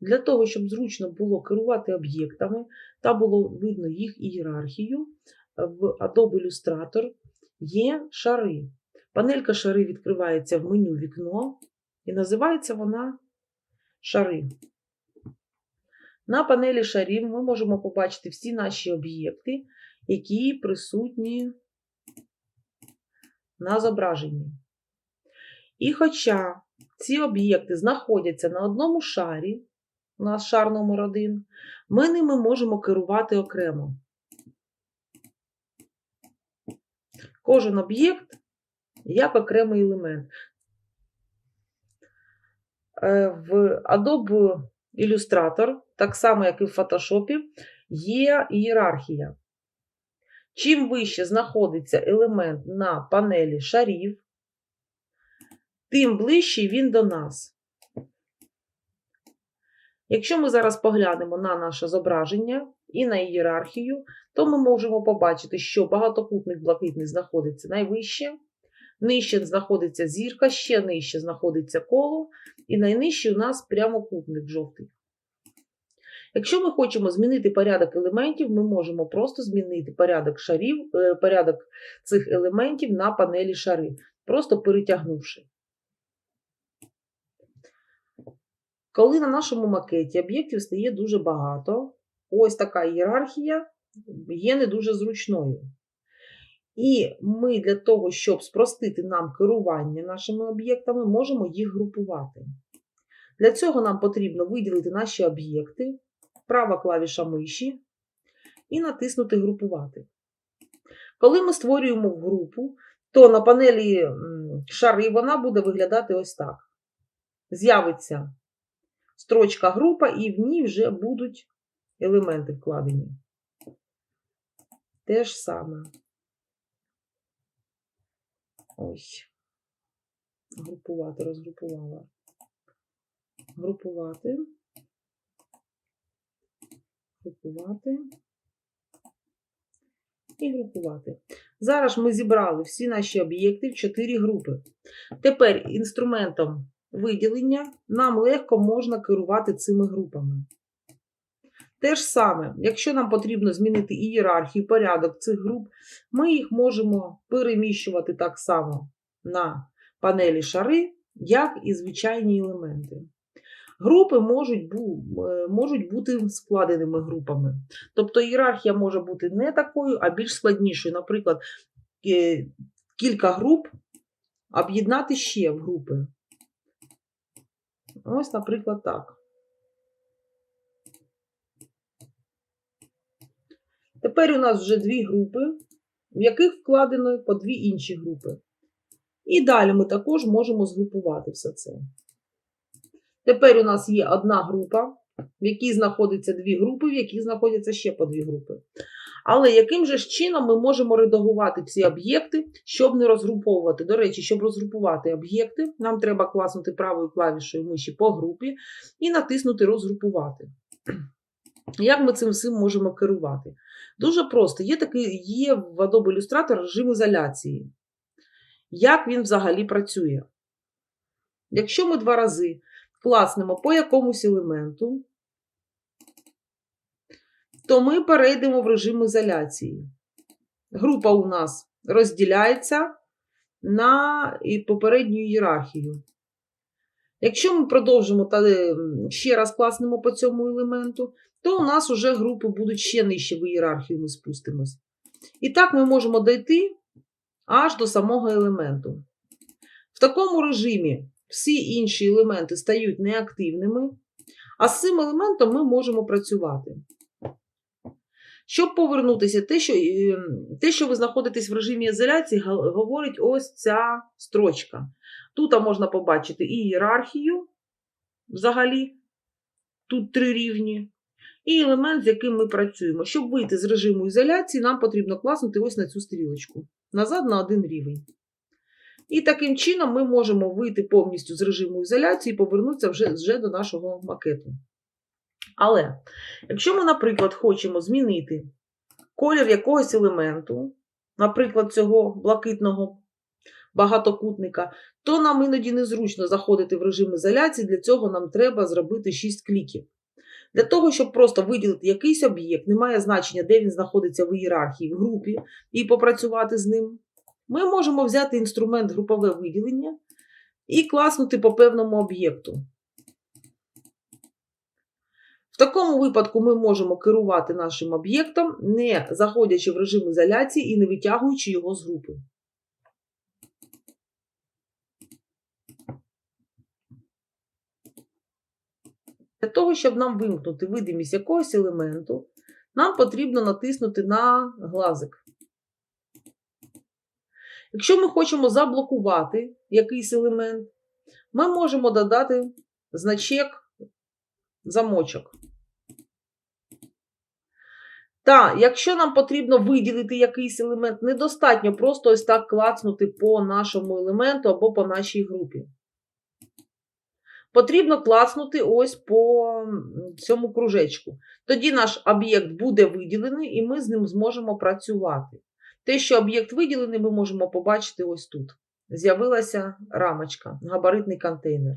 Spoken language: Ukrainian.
Для того, щоб зручно було керувати об'єктами та було видно їх ієрархію, в Adobe Illustrator є шари. Панелька шари відкривається в меню вікно і називається вона шари. На панелі шарів ми можемо побачити всі наші об'єкти, які присутні на зображенні. І хоча ці об'єкти знаходяться на одному шарі, нас шар номер 1 ми ними можемо керувати окремо. Кожен об'єкт як окремий елемент. Е, В Adobe Illustrator, так само як і в Photoshop, є ієрархія. Чим вище знаходиться елемент на панелі шарів, тим ближчий він до нас. Якщо ми зараз поглянемо на наше зображення і на ієрархію, то ми можемо побачити, що багатокутник блакитний знаходиться найвище, нижче знаходиться зірка, ще нижче знаходиться коло, і найнижче у нас прямокутник жовтий. Якщо ми хочемо змінити порядок елементів, ми можемо просто змінити порядок шарів, е, порядок цих елементів на панелі шари, просто перетягнувши. Коли на нашому макеті об'єктів стає дуже багато, ось така ієрархія є не дуже зручною. І ми для того, щоб спростити нам керування нашими об'єктами, можемо їх групувати. Для цього нам потрібно виділити наші об'єкти, права клавіша миші і натиснути Групувати. Коли ми створюємо групу, то на панелі шари вона буде виглядати ось так. З'явиться строчка група, і в ній вже будуть елементи вкладені. Те ж саме. Ось. Групувати, розгрупувала. Групувати. Групувати. І групувати. Зараз ми зібрали всі наші об'єкти в 4 групи. Тепер інструментом виділення нам легко можна керувати цими групами. Те ж саме, якщо нам потрібно змінити ієрархію, порядок цих груп, ми їх можемо переміщувати так само на панелі шари, як і звичайні елементи. Групи можуть, бу, е, можуть бути складеними групами. Тобто ієрархія може бути не такою, а більш складнішою. Наприклад, е, кілька груп об'єднати ще в групи. Ось, наприклад, так. Тепер у нас вже дві групи, в яких вкладено по дві інші групи. І далі ми також можемо згрупувати все це. Тепер у нас є одна група, в якій знаходяться дві групи, в яких знаходяться ще по дві групи. Але яким же ж чином ми можемо редагувати ці об'єкти, щоб не розгруповувати? До речі, щоб розгрупувати об'єкти, нам треба класнути правою клавішою миші по групі і натиснути Розгрупувати. Як ми цим всім можемо керувати? Дуже просто. Є такий, є в Adobe Illustrator режим ізоляції. Як він взагалі працює? Якщо ми два рази класнемо по якомусь елементу, то ми перейдемо в режим ізоляції. Група у нас розділяється на попередню ієрархію. Якщо ми продовжимо та е, ще раз класнемо по цьому елементу, то у нас вже групи будуть ще нижче в ієрархію, ми спустимось. І так ми можемо дойти аж до самого елементу. В такому режимі всі інші елементи стають неактивними, а з цим елементом ми можемо працювати. Щоб повернутися, те, що, е, те, що ви знаходитесь в режимі ізоляції, говорить ось ця строчка. Тут можна побачити і ієрархію, взагалі, тут три рівні, і елемент, з яким ми працюємо. Щоб вийти з режиму ізоляції, нам потрібно класнути ось на цю стрілочку. Назад на один рівень. І таким чином ми можемо вийти повністю з режиму ізоляції і повернутися вже, вже до нашого макету. Але, якщо ми, наприклад, хочемо змінити колір якогось елементу, наприклад, цього блакитного багатокутника, то нам іноді незручно заходити в режим ізоляції. Для цього нам треба зробити 6 кліків. Для того, щоб просто виділити якийсь об'єкт, немає значення, де він знаходиться в ієрархії, в групі, і попрацювати з ним, ми можемо взяти інструмент групове виділення і класнути по певному об'єкту. В такому випадку ми можемо керувати нашим об'єктом, не заходячи в режим ізоляції і не витягуючи його з групи. Для того, щоб нам вимкнути видимість якогось елементу, нам потрібно натиснути на глазик. Якщо ми хочемо заблокувати якийсь елемент, ми можемо додати значок замочок. Та, якщо нам потрібно виділити якийсь елемент, недостатньо просто ось так клацнути по нашому елементу або по нашій групі. Потрібно клацнути ось по цьому кружечку. Тоді наш об'єкт буде виділений, і ми з ним зможемо працювати. Те, що об'єкт виділений, ми можемо побачити ось тут. З'явилася рамочка, габаритний контейнер.